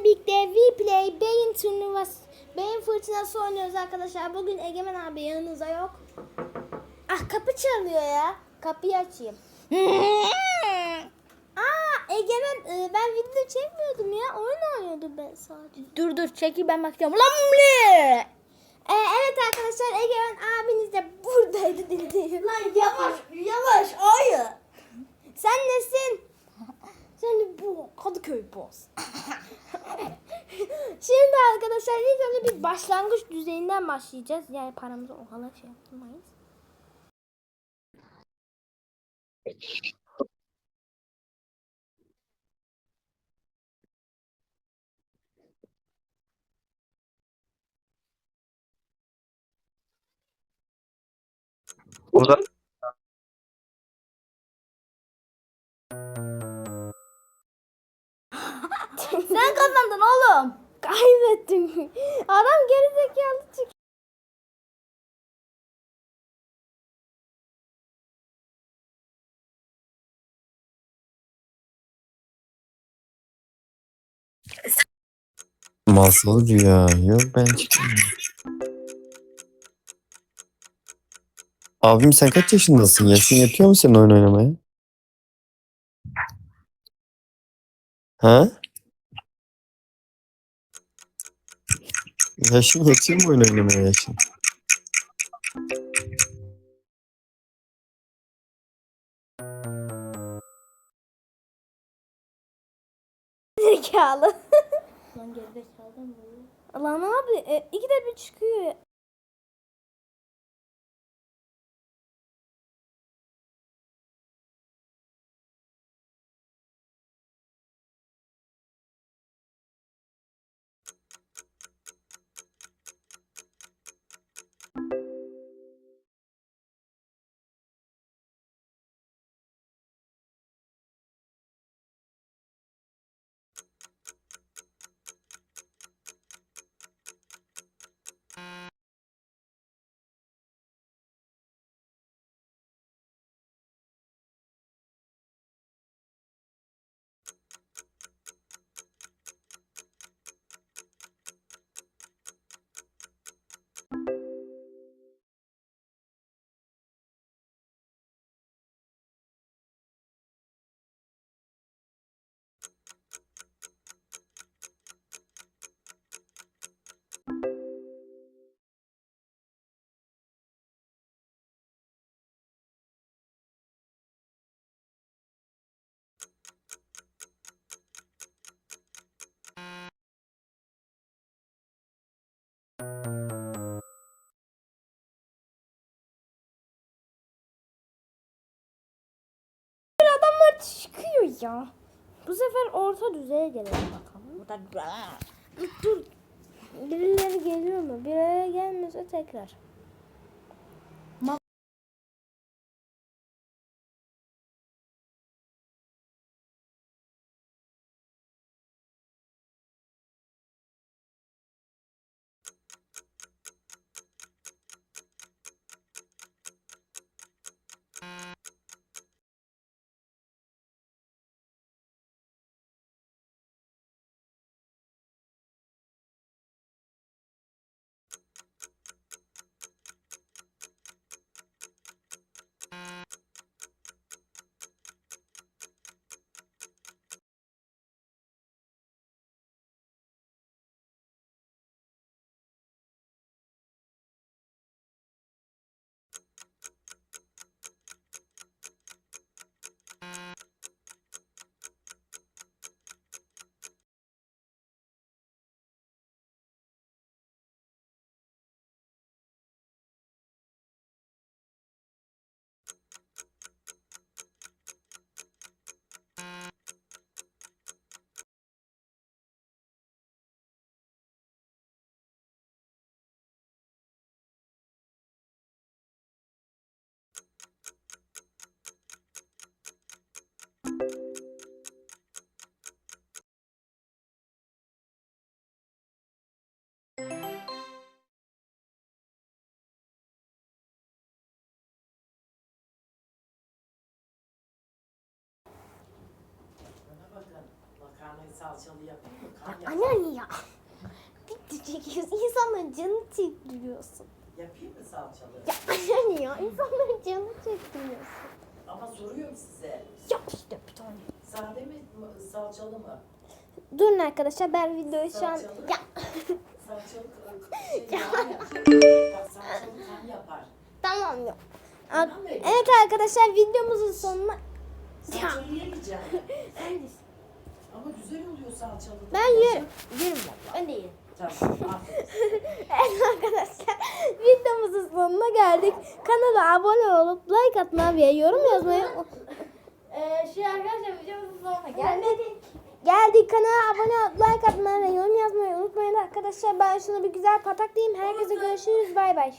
sizlerle birlikte Vplay beyin turnuvası, beyin fırtınası oynuyoruz arkadaşlar. Bugün Egemen abi yanınızda yok. Ah kapı çalıyor ya. Kapıyı açayım. Aa Egemen e, ben video çekmiyordum ya. Oyun oynuyordum ben sadece. Dur dur çekil ben bakacağım. Lan ne? E, evet arkadaşlar Egemen abiniz de buradaydı dedi. Lan yavaş yavaş hayır. Sen nesin? Sen bu Kadıköy boz. Şimdi arkadaşlar ilk önce bir başlangıç düzeyinden başlayacağız. Yani paramızı o kadar şey yapmayız. Burada Sen kazandın oğlum. Kaybettim. Adam geri zekalı çık. masal rüya. Yok ben çıkmıyorum. Abim sen kaç yaşındasın? Yaşın yetiyor mu senin oyun oynamaya? Ha? Yaşın yetiyor mu oyun oynamaya yaşın? Zekalı. Lan geri zekalı mı? Lan abi e, ikide bir çıkıyor. Adamlar çıkıyor ya. Bu sefer orta düzeye gelelim bakalım. Burada Dur. Birileri geliyor mu? Birileri gelmiyorsa tekrar. you salçalı yapayım mı? Kan yap- Anneanne ya. Bitti çekiyorsun. İnsanların canını çektiriyorsun. yapayım mı salçalı? Ya anneanne ya. İnsanların canını çektiriyorsun. Ama soruyorum size. Yap işte bir tane. Sade mi salçalı mı? Durun arkadaşlar ben videoyu şu an... Salçalı. Ya Salçalı k- şey yapar. Salçalı kan yapar. tamam mı? Evet arkadaşlar videomuzun sonuna... Salçalı yemeyeceğim. Güzel oluyor salçalı. ben yerim. Yerim valla. Ben de yerim. Tamam. Evet arkadaşlar videomuzun sonuna geldik. Kanala abone olup like atmayı ve yorum yazmayı Ee, şey arkadaşlar videomuzun sonuna gelmedik. Geldik kanala abone olup like atmayı ve yorum yazmayı unutmayın arkadaşlar. Ben şunu bir güzel pataklayayım. Herkese görüşürüz. Bay bay.